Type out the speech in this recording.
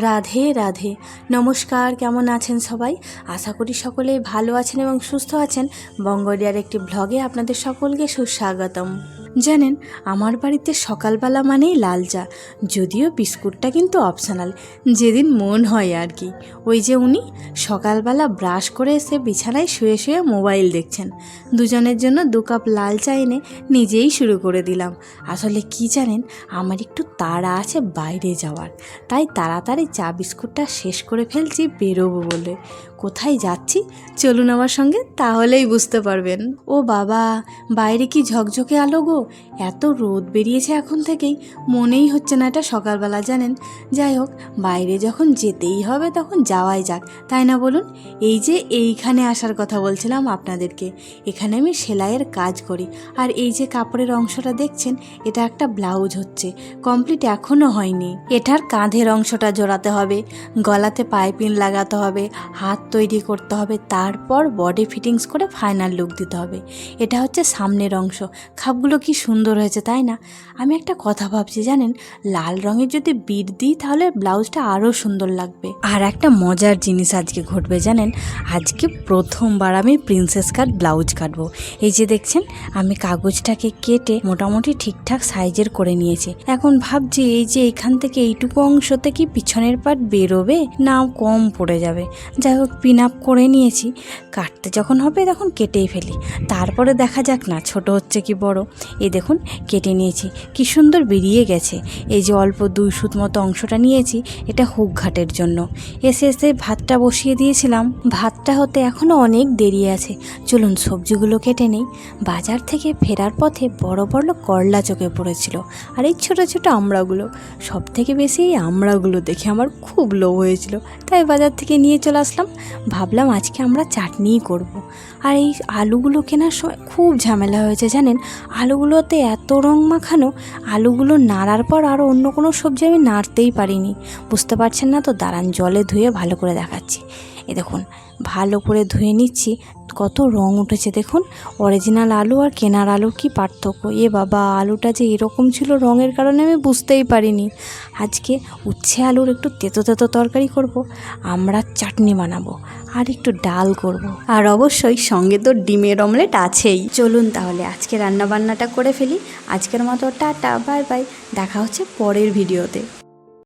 রাধে রাধে। নমস্কার, কেমন আছেন সবাই? আশা করি সকলেই ভালো আছেন এবং সুস্থ আছেন। বঙ্গডিয়ার একটি ব্লগে আপনাদের সকলকে সুস্বাগতম। জানেন, আমার বাড়িতে সকালবেলা মানেই লাল চা, যদিও বিস্কুটটা কিন্তু অপশনাল যেদিন মন হয় আর কি। ওই যে উনি সকালবেলা ব্রাশ করে এসে বিছানায় শুয়ে শুয়ে মোবাইল দেখছেন। দুজনের জন্য দু কাপ লাল চা এনে নিজেই শুরু করে দিলাম। আসলে কি জানেন, আমার একটু তাড়া আছে বাইরে যাওয়ার। তাই তাড়াতাড়ি চা বিস্কুটটা শেষ করে ফেলছি বেরোবো বলে। কোথায় যাচ্ছি? চলুন আমার সঙ্গে, তাহলেই বুঝতে পারবেন। ও বাবা, বাইরে কি ঝকঝকে আলো গো? এত রোদ বেরিয়েছে এখন থেকেই, মনেই হচ্ছে না এটা সকালবেলা, জানেন? যাই হোক, বাইরে যখন যেতেই হবে তখন যাওয়াই যাক, তাই না বলুন? এই যে এইখানে আসার কথা বলছিলাম আপনাদেরকে, এখানে আমি সেলাইয়ের কাজ করি, আর এই যে কাপড়ের অংশটা দেখছেন, এটা একটা ব্লাউজ হচ্ছে, কমপ্লিট এখনও হয়নি। এটার কাঁধের অংশটা জোড়াতে হবে, গলাতে পাইপিং লাগাতে হবে, হাত তৈরি করতে হবে, তারপর বডি ফিটিংস করে ফাইনাল লুক দিতে হবে। এটা হচ্ছে সামনের অংশ, খাপগুলো কি সুন্দর হয়েছে, তাই না? আমি একটা কথা ভাবছি, জানেন? লাল রঙের যদি বিট দিই, তাহলে ব্লাউজটা আরও সুন্দর লাগবে। আর একটা মজার জিনিস আজকে ঘটবে, জানেন? আজকে প্রথমবার আমি প্রিন্সেস কাট ব্লাউজ কাটবো। এই যে দেখছেন, আমি কাগজটাকে কেটে মোটামুটি ঠিকঠাক সাইজের করে নিয়েছি। এখন ভাবছি, এই যে এখান থেকে এইটুকু অংশতে কি পিছনের পাট বেরোবে? না, কম পড়ে যাবে। যাই হোক পিন আপ করে নিয়েছি। কাটতে যখন হবে, তখন কেটেই ফেলি। তারপরে দেখা যাক না, ছোট হচ্ছে কি বড়। এই দেখুন, কেটে নিয়েছি। কি সুন্দর বেরিয়ে গেছে। এই যে অল্প দুই সুত মতো অংশটা নিয়েছি, এটা হুক ঘাটের জন্য। এসে এসে ভাতটা বসিয়ে দিয়েছিলাম। ভাতটা হতে এখনও অনেক দেরি আছে। চলুন সবজিগুলো কেটে নেই। বাজার থেকে ফেরার পথে বড় বড় করলা চোখে পড়েছিল আর এই ছোটো ছোটো আমড়াগুলো। সব থেকে বেশি এই আমড়াগুলো দেখে আমার খুব লোভ হয়েছিল। তাই বাজার থেকে নিয়ে চলে আসলাম। ভাবলাম আজকে আমরা চাটনিই করব। আর এই আলুগুলো কেনার সময় খুব ঝামেলা হয়েছে জানেন? আলুগুলোতে এত রং মাখানো, আলুগুলো নাড়ার পর আর অন্য কোনো সবজি আমি নাড়তেই পারিনি। বুঝতে পারছেন না তো? দাঁড়ান, জলে ধুয়ে ভালো করে দেখাচ্ছি। এ দেখুন ভালো করে ধুয়ে নিচ্ছি। কত রং উঠেছে দেখুন অরিজিনাল আলু আর কেনার আলুর কি পার্থক্য? এ বাবা আলুটা যে এরকম ছিল রঙের কারণে আমি বুঝতেই পারিনি। আজকে উচ্ছে আলুর একটু তেতো তেতো তরকারি করব আমরা চাটনি বানাবো আর একটু ডাল করব। আর অবশ্যই সঙ্গে তো ডিমের অমলেট আছেই। চলুন তাহলে আজকে রান্নাবান্নাটা করে ফেলি। আজকের মতো টাটা বাই বাই দেখা হচ্ছে পরের ভিডিওতে।